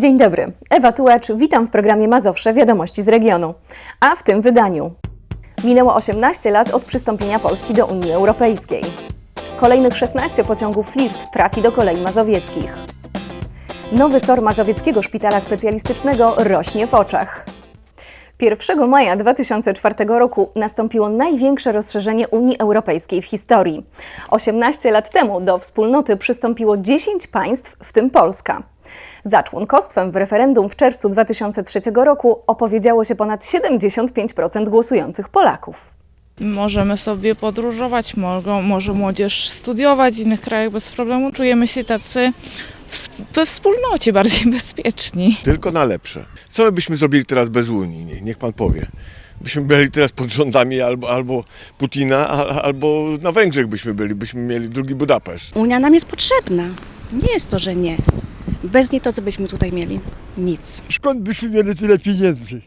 Dzień dobry, Ewa Tułacz, witam w programie Mazowsze Wiadomości z regionu. A w tym wydaniu minęło 18 lat od przystąpienia Polski do Unii Europejskiej. Kolejnych 16 pociągów Flirt trafi do kolei mazowieckich. Nowy SOR Mazowieckiego Szpitala Specjalistycznego rośnie w oczach. 1 maja 2004 roku nastąpiło największe rozszerzenie Unii Europejskiej w historii. 18 lat temu do wspólnoty przystąpiło 10 państw, w tym Polska. Za członkostwem w referendum w czerwcu 2003 roku opowiedziało się ponad 75% głosujących Polaków. Możemy sobie podróżować, mogą, może młodzież studiować w innych krajach bez problemu. Czujemy się tacy we wspólnocie bardziej bezpieczni. Tylko na lepsze. Co my byśmy zrobili teraz bez Unii? Nie, niech pan powie. Byśmy byli teraz pod rządami albo, albo Putina, a- albo na Węgrzech byśmy byli, byśmy mieli drugi Budapeszt. Unia nam jest potrzebna. Nie jest to, że nie. Bez niej to, co byśmy tutaj mieli? Nic. Skąd byśmy mieli tyle pieniędzy,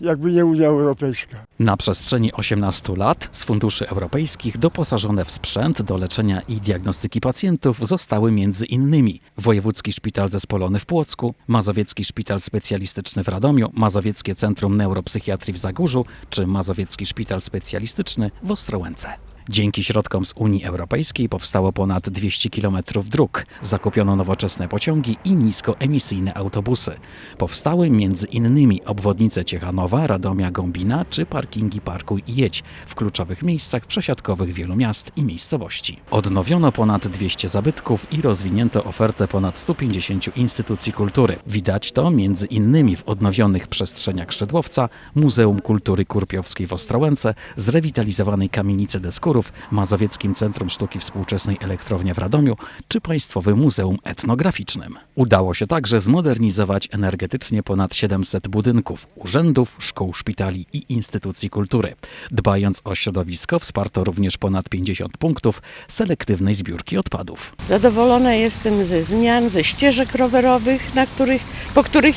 jakby nie Unia Europejska? Na przestrzeni 18 lat z funduszy europejskich doposażone w sprzęt do leczenia i diagnostyki pacjentów zostały między innymi Wojewódzki Szpital Zespolony w Płocku, Mazowiecki Szpital Specjalistyczny w Radomiu, Mazowieckie Centrum Neuropsychiatrii w Zagórzu czy Mazowiecki Szpital Specjalistyczny w Ostrołęce. Dzięki środkom z Unii Europejskiej powstało ponad 200 km dróg, zakupiono nowoczesne pociągi i niskoemisyjne autobusy. Powstały między innymi obwodnice Ciechanowa, Radomia, Gąbina czy parkingi Parkuj i Jedź w kluczowych miejscach przesiadkowych wielu miast i miejscowości. Odnowiono ponad 200 zabytków i rozwinięto ofertę ponad 150 instytucji kultury. Widać to między innymi w odnowionych przestrzeniach Szydłowca, Muzeum Kultury Kurpiowskiej w Ostrołęce, zrewitalizowanej kamienicy Mazowieckim Centrum Sztuki Współczesnej Elektrownia w Radomiu czy Państwowym Muzeum Etnograficznym. Udało się także zmodernizować energetycznie ponad 700 budynków, urzędów, szkół, szpitali i instytucji kultury. Dbając o środowisko, wsparto również ponad 50 punktów selektywnej zbiórki odpadów. Zadowolona jestem ze zmian, ze ścieżek rowerowych, na których, po których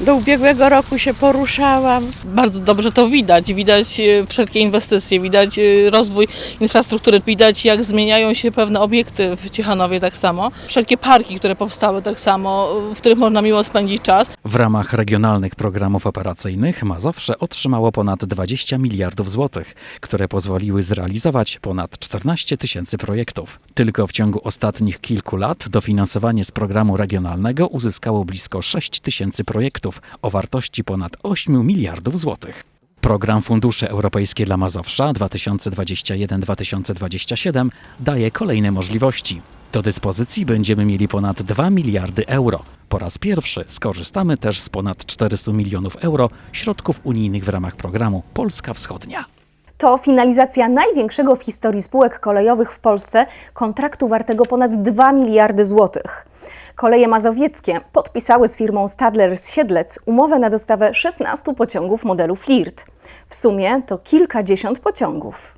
do ubiegłego roku się poruszałam. bardzo dobrze to widać. Widać e, wszelkie inwestycje, widać e, rozwój infrastruktury, widać jak zmieniają się pewne obiekty w Ciechanowie tak samo. Wszelkie parki, które powstały tak samo, e, w których można miło spędzić czas. W ramach regionalnych programów operacyjnych Mazowsze otrzymało ponad 20 miliardów złotych, które pozwoliły zrealizować ponad 14 tysięcy projektów. Tylko w ciągu ostatnich kilku lat dofinansowanie z programu regionalnego uzyskało blisko 6 tysięcy projektów o wartości ponad 8 miliardów złotych. Program Fundusze Europejskie dla Mazowsza 2021-2027 daje kolejne możliwości. Do dyspozycji będziemy mieli ponad 2 miliardy euro. Po raz pierwszy skorzystamy też z ponad 400 milionów euro środków unijnych w ramach programu Polska Wschodnia. To finalizacja największego w historii spółek kolejowych w Polsce kontraktu wartego ponad 2 miliardy złotych. Koleje mazowieckie podpisały z firmą Stadler z Siedlec umowę na dostawę 16 pociągów modelu Flirt. W sumie to kilkadziesiąt pociągów.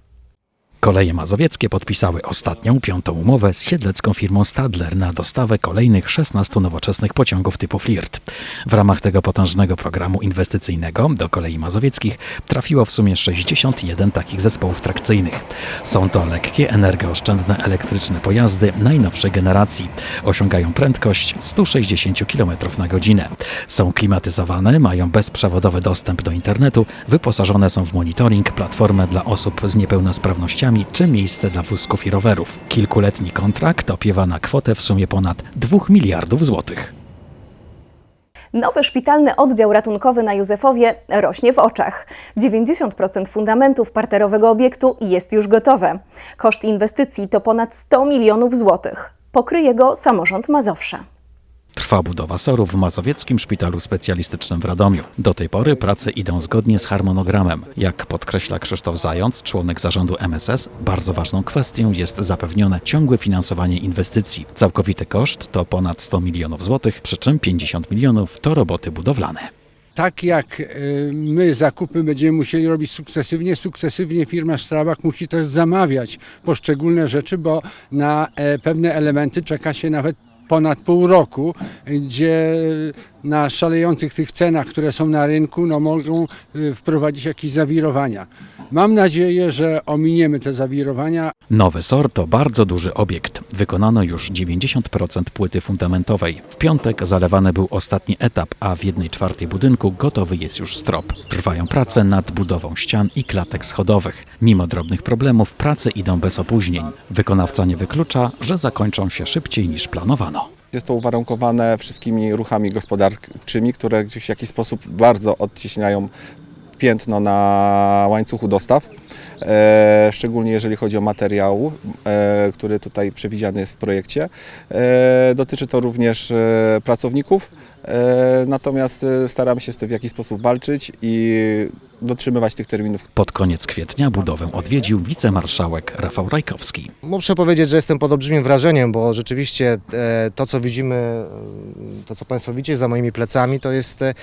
Koleje mazowieckie podpisały ostatnią, piątą umowę z siedlecką firmą Stadler na dostawę kolejnych 16 nowoczesnych pociągów typu Flirt. W ramach tego potężnego programu inwestycyjnego do kolei mazowieckich trafiło w sumie 61 takich zespołów trakcyjnych. Są to lekkie, energooszczędne elektryczne pojazdy najnowszej generacji. Osiągają prędkość 160 km na godzinę. Są klimatyzowane, mają bezprzewodowy dostęp do internetu, wyposażone są w monitoring, platformę dla osób z niepełnosprawnościami czy miejsce dla wózków i rowerów. Kilkuletni kontrakt opiewa na kwotę w sumie ponad 2 miliardów złotych. Nowy szpitalny oddział ratunkowy na Józefowie rośnie w oczach. 90% fundamentów parterowego obiektu jest już gotowe. Koszt inwestycji to ponad 100 milionów złotych. Pokryje go samorząd Mazowsza. Trwa budowa SOR-u w Mazowieckim Szpitalu Specjalistycznym w Radomiu. Do tej pory prace idą zgodnie z harmonogramem. Jak podkreśla Krzysztof Zając, członek zarządu MSS, bardzo ważną kwestią jest zapewnione ciągłe finansowanie inwestycji. Całkowity koszt to ponad 100 milionów złotych, przy czym 50 milionów to roboty budowlane. Tak jak e, my zakupy będziemy musieli robić sukcesywnie, sukcesywnie firma Strabag musi też zamawiać poszczególne rzeczy, bo na e, pewne elementy czeka się nawet ponad pół roku, gdzie na szalejących tych cenach, które są na rynku, no mogą y, wprowadzić jakieś zawirowania. Mam nadzieję, że ominiemy te zawirowania, Nowy SOR to bardzo duży obiekt. Wykonano już 90% płyty fundamentowej. W piątek zalewany był ostatni etap, a w jednej czwartej budynku gotowy jest już strop. Trwają prace nad budową ścian i klatek schodowych. Mimo drobnych problemów prace idą bez opóźnień. Wykonawca nie wyklucza, że zakończą się szybciej niż planowano. Jest to uwarunkowane wszystkimi ruchami gospodarczymi, które gdzieś w jakiś sposób bardzo odciśniają piętno na łańcuchu dostaw. E, szczególnie jeżeli chodzi o materiał, e, który tutaj przewidziany jest w projekcie. E, dotyczy to również pracowników, natomiast staramy się z tym w jakiś sposób walczyć i dotrzymywać tych terminów, Pod koniec kwietnia budowę odwiedził wicemarszałek Rafał Rajkowski. Muszę powiedzieć, że jestem pod olbrzymim wrażeniem, bo rzeczywiście e, to, co widzimy, e, to, co Państwo widzicie za moimi plecami, to jest e,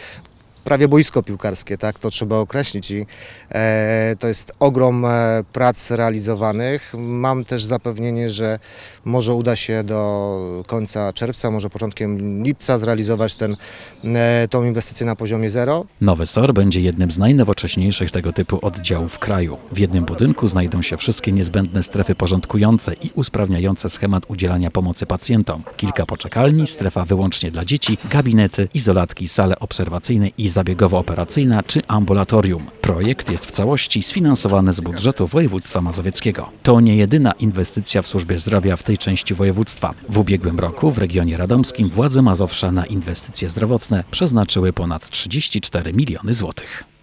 prawie boisko piłkarskie, tak? To trzeba określić i e, to jest ogrom e, prac realizowanych. Mam też zapewnienie, że może uda się do końca czerwca, może początkiem lipca zrealizować ten, e, tą inwestycję na poziomie zero. Nowy SOR będzie jednym z najnowocześniejszych tego typu oddziałów w kraju. W jednym budynku znajdą się wszystkie niezbędne strefy porządkujące i usprawniające schemat udzielania pomocy pacjentom. Kilka poczekalni, strefa wyłącznie dla dzieci, gabinety, izolatki, sale obserwacyjne i zabiegowo-operacyjna czy ambulatorium. Projekt jest w całości sfinansowany z budżetu województwa mazowieckiego. To nie jedyna inwestycja w służbie zdrowia w tej części województwa. W ubiegłym roku w regionie radomskim władze Mazowsza na inwestycje zdrowotne przeznaczyły ponad 34 miliony złotych.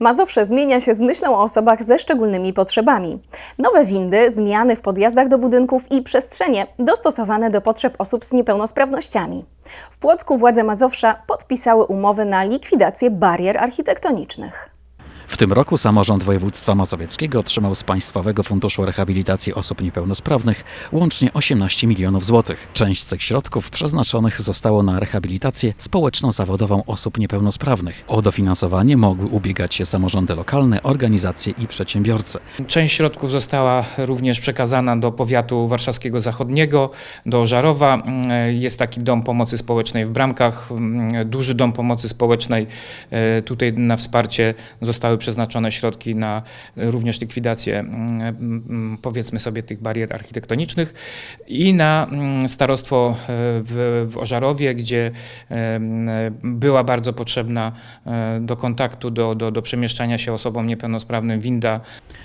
Mazowsze zmienia się z myślą o osobach ze szczególnymi potrzebami. Nowe windy, zmiany w podjazdach do budynków i przestrzenie dostosowane do potrzeb osób z niepełnosprawnościami. W Płocku władze Mazowsza podpisały umowy na likwidację barier architektonicznych. W tym roku samorząd województwa mazowieckiego otrzymał z Państwowego Funduszu Rehabilitacji Osób Niepełnosprawnych łącznie 18 milionów złotych. Część z tych środków przeznaczonych zostało na rehabilitację społeczno-zawodową osób niepełnosprawnych. O dofinansowanie mogły ubiegać się samorządy lokalne, organizacje i przedsiębiorcy. Część środków została również przekazana do powiatu warszawskiego zachodniego, do Żarowa. Jest taki dom pomocy społecznej w Bramkach, duży dom pomocy społecznej. E, Tutaj na wsparcie zostały przeznaczone środki na również likwidację, mm, mm, powiedzmy sobie, tych barier architektonicznych i na mm, starostwo e, w, w Ożarowie, gdzie e, była bardzo potrzebna e, do kontaktu, do, do, do przemieszczania się osobom niepełnosprawnym winda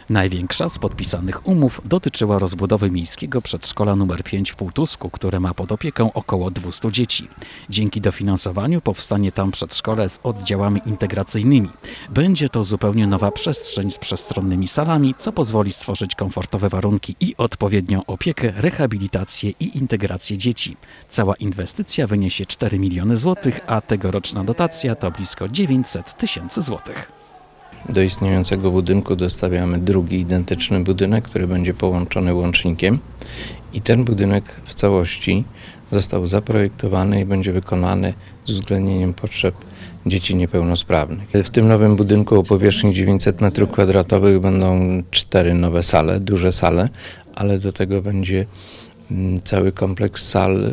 Największa z podpisanych umów dotyczyła rozbudowy miejskiego przedszkola nr 5 w Półtusku, które ma pod opieką około 200 dzieci. Dzięki dofinansowaniu powstanie tam przedszkole z oddziałami integracyjnymi. Będzie to zupełnie nowa przestrzeń z przestronnymi salami, co pozwoli stworzyć komfortowe warunki i odpowiednią opiekę, rehabilitację i integrację dzieci. Cała inwestycja wyniesie 4 miliony złotych, a tegoroczna dotacja to blisko 900 tysięcy złotych. Do istniejącego budynku dostawiamy drugi identyczny budynek, który będzie połączony łącznikiem i ten budynek w całości został zaprojektowany i będzie wykonany z uwzględnieniem potrzeb dzieci niepełnosprawnych. W tym nowym budynku o powierzchni 900 m2 będą cztery nowe sale, duże sale, ale do tego będzie mm, cały kompleks sal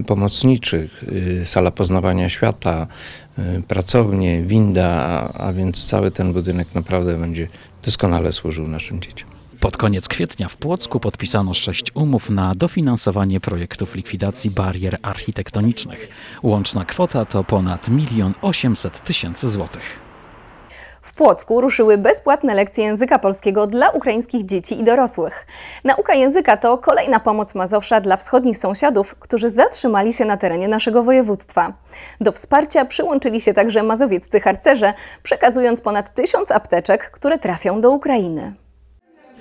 y, pomocniczych, y, sala poznawania świata, y, pracownie, winda, a- a więc cały ten budynek naprawdę będzie doskonale służył naszym dzieciom. Pod koniec kwietnia w Płocku podpisano sześć umów na dofinansowanie projektów likwidacji barier architektonicznych. Łączna kwota to ponad 1 800 tysięcy złotych. W Płocku ruszyły bezpłatne lekcje języka polskiego dla ukraińskich dzieci i dorosłych. Nauka języka to kolejna pomoc Mazowsza dla wschodnich sąsiadów, którzy zatrzymali się na terenie naszego województwa. Do wsparcia przyłączyli się także mazowieccy harcerze, przekazując ponad tysiąc apteczek, które trafią do Ukrainy.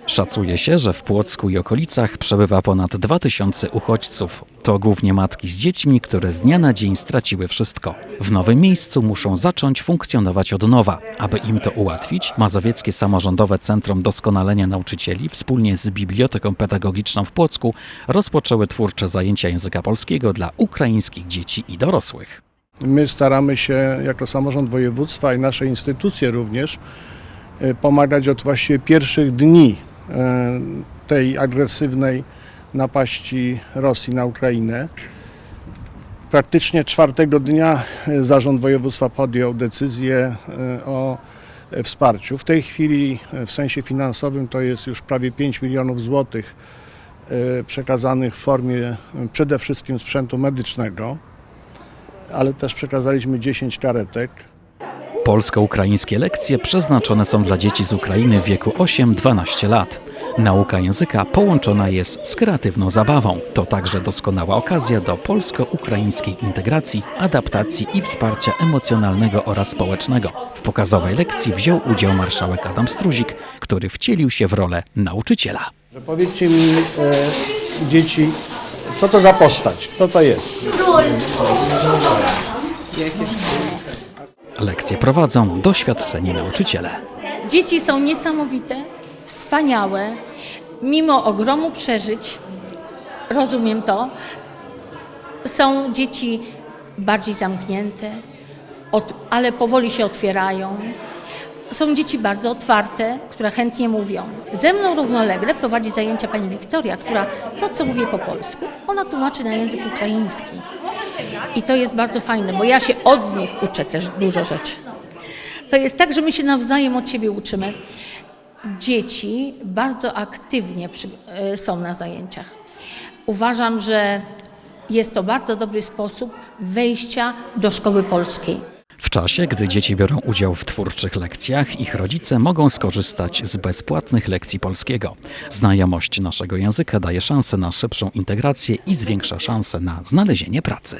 Szacuje się, że w Płocku i okolicach przebywa ponad 2000 uchodźców. To głównie matki z dziećmi, które z dnia na dzień straciły wszystko. W nowym miejscu muszą zacząć funkcjonować od nowa. Aby im to ułatwić, Mazowieckie Samorządowe Centrum Doskonalenia Nauczycieli wspólnie z Biblioteką Pedagogiczną w Płocku rozpoczęły twórcze zajęcia języka polskiego dla ukraińskich dzieci i dorosłych. My staramy się jako samorząd województwa i nasze instytucje również e, pomagać od właściwie pierwszych dni tej agresywnej napaści Rosji na Ukrainę. Praktycznie czwartego dnia e, Zarząd Województwa podjął decyzję e, o e, wsparciu. W tej chwili e, w sensie finansowym to jest już prawie 5 milionów złotych e, przekazanych w formie e, przede wszystkim sprzętu medycznego, ale też przekazaliśmy 10 karetek. Polsko-ukraińskie lekcje przeznaczone są dla dzieci z Ukrainy w wieku 8-12 lat. Nauka języka połączona jest z kreatywną zabawą. To także doskonała okazja do polsko-ukraińskiej integracji, adaptacji i wsparcia emocjonalnego oraz społecznego. W pokazowej lekcji wziął udział marszałek Adam Struzik, który wcielił się w rolę nauczyciela. Że Powiedzcie mi, e, dzieci, co to za postać? Co to jest? Lekcje prowadzą doświadczeni nauczyciele. Dzieci są niesamowite, wspaniałe, mimo ogromu przeżyć, rozumiem to, są dzieci bardziej zamknięte, ale powoli się otwierają. Są dzieci bardzo otwarte, które chętnie mówią. Ze mną równolegle prowadzi zajęcia pani Wiktoria, która to, co mówię po polsku, ona tłumaczy na język ukraiński. I to jest bardzo fajne, bo ja się od nich uczę też dużo rzeczy. To jest tak, że my się nawzajem od siebie uczymy. Dzieci bardzo aktywnie przy, e, są na zajęciach. Uważam, że jest to bardzo dobry sposób wejścia do szkoły polskiej. W czasie, gdy dzieci biorą udział w twórczych lekcjach, ich rodzice mogą skorzystać z bezpłatnych lekcji polskiego. Znajomość naszego języka daje szansę na szybszą integrację i zwiększa szanse na znalezienie pracy.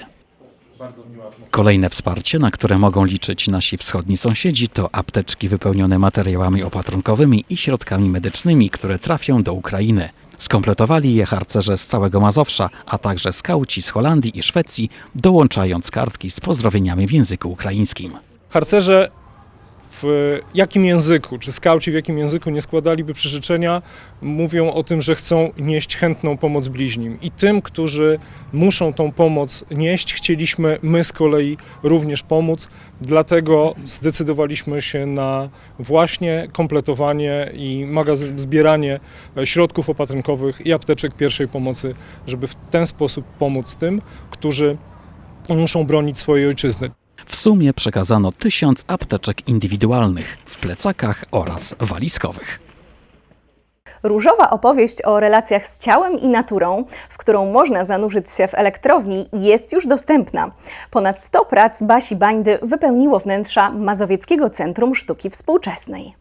Kolejne wsparcie, na które mogą liczyć nasi wschodni sąsiedzi, to apteczki wypełnione materiałami opatrunkowymi i środkami medycznymi, które trafią do Ukrainy. Skompletowali je harcerze z całego Mazowsza, a także skauci z Holandii i Szwecji, dołączając kartki z pozdrowieniami w języku ukraińskim. Harcerze w jakim języku, czy skauci w jakim języku nie składaliby przyrzeczenia, mówią o tym, że chcą nieść chętną pomoc bliźnim. I tym, którzy muszą tą pomoc nieść, chcieliśmy my z kolei również pomóc. Dlatego zdecydowaliśmy się na właśnie kompletowanie i magazyn, zbieranie e, środków opatrunkowych i apteczek pierwszej pomocy, żeby w ten sposób pomóc tym, którzy muszą bronić swojej ojczyzny. W sumie przekazano tysiąc apteczek indywidualnych w plecakach oraz walizkowych. Różowa opowieść o relacjach z ciałem i naturą, w którą można zanurzyć się w elektrowni, jest już dostępna. Ponad 100 prac Basi Bańdy wypełniło wnętrza Mazowieckiego Centrum Sztuki Współczesnej.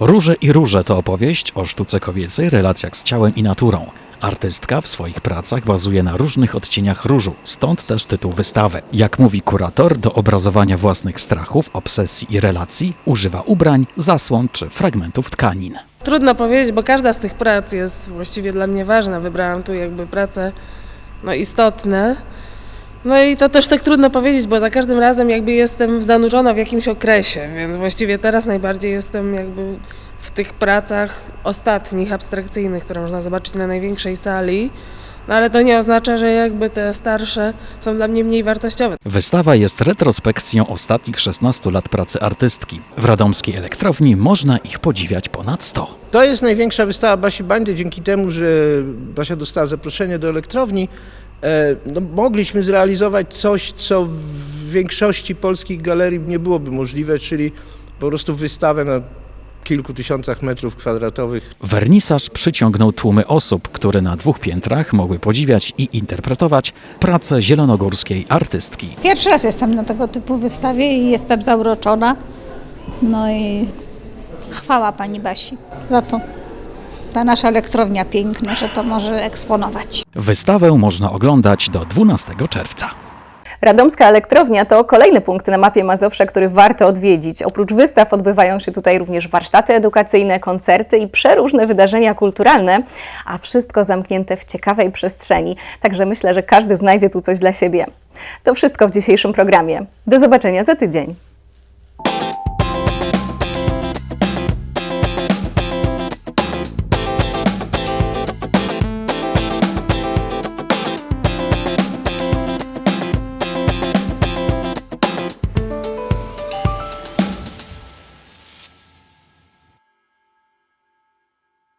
Róże i róże to opowieść o sztuce kobiecej, relacjach z ciałem i naturą. Artystka w swoich pracach bazuje na różnych odcieniach różu, stąd też tytuł wystawy. Jak mówi kurator, do obrazowania własnych strachów, obsesji i relacji używa ubrań, zasłon czy fragmentów tkanin. Trudno powiedzieć, bo każda z tych prac jest właściwie dla mnie ważna. Wybrałam tu jakby prace no, istotne. No i to też tak trudno powiedzieć, bo za każdym razem jakby jestem zanurzona w jakimś okresie, więc właściwie teraz najbardziej jestem jakby w tych pracach ostatnich, abstrakcyjnych, które można zobaczyć na największej sali. No ale to nie oznacza, że jakby te starsze są dla mnie mniej wartościowe. Wystawa jest retrospekcją ostatnich 16 lat pracy artystki. W radomskiej elektrowni można ich podziwiać ponad 100. To jest największa wystawa Basi Bandy dzięki temu, że Basia dostała zaproszenie do elektrowni. e, No, mogliśmy zrealizować coś, co w większości polskich galerii nie byłoby możliwe, czyli po prostu wystawę na kilku tysiącach metrów kwadratowych Wernisaż przyciągnął tłumy osób, które na dwóch piętrach mogły podziwiać i interpretować pracę zielonogórskiej artystki. Pierwszy raz jestem na tego typu wystawie i jestem zauroczona. No i chwała pani Basi za to. Ta nasza elektrownia piękna, że to może eksponować. Wystawę można oglądać do 12 czerwca. Radomska Elektrownia to kolejny punkt na mapie Mazowsza, który warto odwiedzić. Oprócz wystaw odbywają się tutaj również warsztaty edukacyjne, koncerty i przeróżne wydarzenia kulturalne, a wszystko zamknięte w ciekawej przestrzeni. Także myślę, że każdy znajdzie tu coś dla siebie. To wszystko w dzisiejszym programie. Do zobaczenia za tydzień.